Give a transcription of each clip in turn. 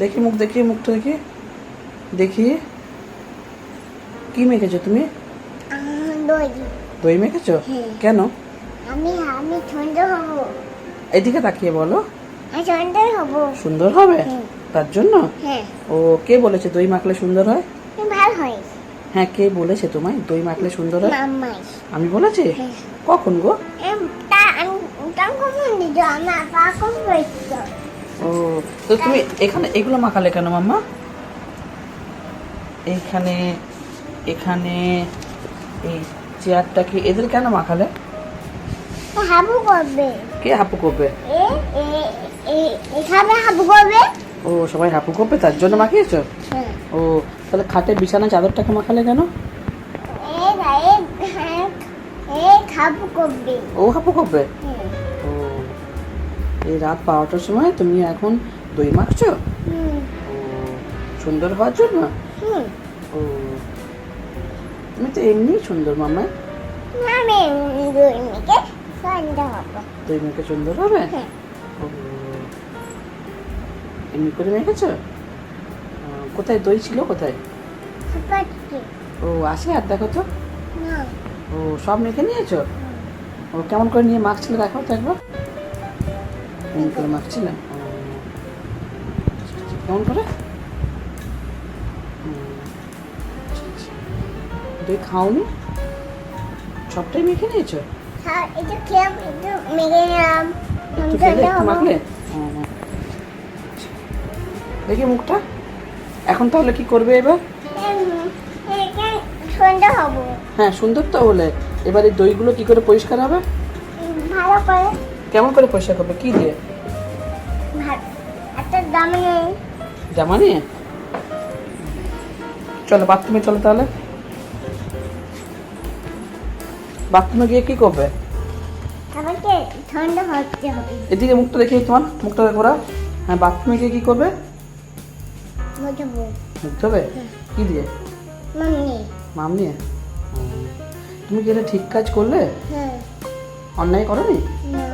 দেখি মুখ দেখি মুখটা দেখি। দেখি। কি মেখেছো তুমি? দই। মেখেছো? হ্যাঁ। কেন? আমি আমি সুন্দর হব। এদিকে তাকিয়ে বলো। আমি সুন্দর হব। সুন্দর হবে? হ্যাঁ। তার জন্য? হ্যাঁ। ও কে বলেছে দই মাখলে সুন্দর হয়? ভালো হয়। হ্যাঁ কে বলেছে তোমায় দই মাখলে সুন্দর হয়? আমি বলেছি? কখন গো? আমি তখন আমার পা কখন ও তো তুমি এখানে এগুলো মাখালে কেন মাম্মা? এইখানে এখানে এই চেয়ারটা কি এদের কেন মাখালে? হাবু করবে। কে হাপু করবে? এখানে হাবু করবে। ও সবাই হাপু করবে তার জন্য মাখিয়েছো? হ্যাঁ। ও তাহলে খাটের বিছানা চাদরটাকে মাখালে কেন? হ্যাঁ, এ হাবু করবে। এই রাত বারোটার সময় তুমি এখন দই মাখছো? সুন্দর হওয়ার জন্য? ও তুমি তো এমনি সুন্দর মামা দুই মেখে সুন্দর হবে? হ্যাঁ। এমনি করে মেখেছো? কোথায়? দই ছিল কোথায়? ও আসে আর দেখো তো। ও সব মেখে নিয়েছো? ও কেমন করে নিয়ে মাখছিলে দেখো তো একবার। কেমন করে মাখছিলে ও, কেমন করে। দই খাওনি? সবটাই মেখে নিয়েছো? হ্যাঁ। দেখি মুখটা। এখন তাহলে কি করবে এবার? হ্যাঁ সুন্দর তো হলে। এবার এই দইগুলো কি করে পরিষ্কার হবে? ভালো করে কেমন করে পরিষ্কার করবে? কি দিয়ে? একটা জামা নিয়ে চলো বাথরুমে চলো তাহলে। বাথরুমে গিয়ে কি করবে? আমাকে ঠান্ডা হতে হবে। এদিকে মুখটা দেখি তোমার মুখটা ঘোরা হ্যাঁ বাথরুমে গিয়ে কি করবে? মুখ ধোবে? কি দিয়ে? মাম নিয়ে তুমি কি এটা ঠিক কাজ করলে? হ্যাঁ। অন্যায় করনি? না।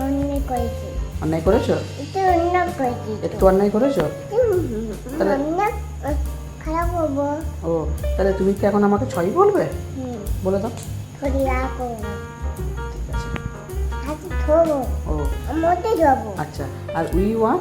করেছি। অন্যায় করেছ? একটু অন্যায় করেছি। একটু অন্যায় করেছ? তাহলে- খারাপ হব। ও তাহলে তুমি কি এখন আমাকে ছয় বলবে? বলে দাও। থবো ও। আচ্ছা আর উই ওয়ান?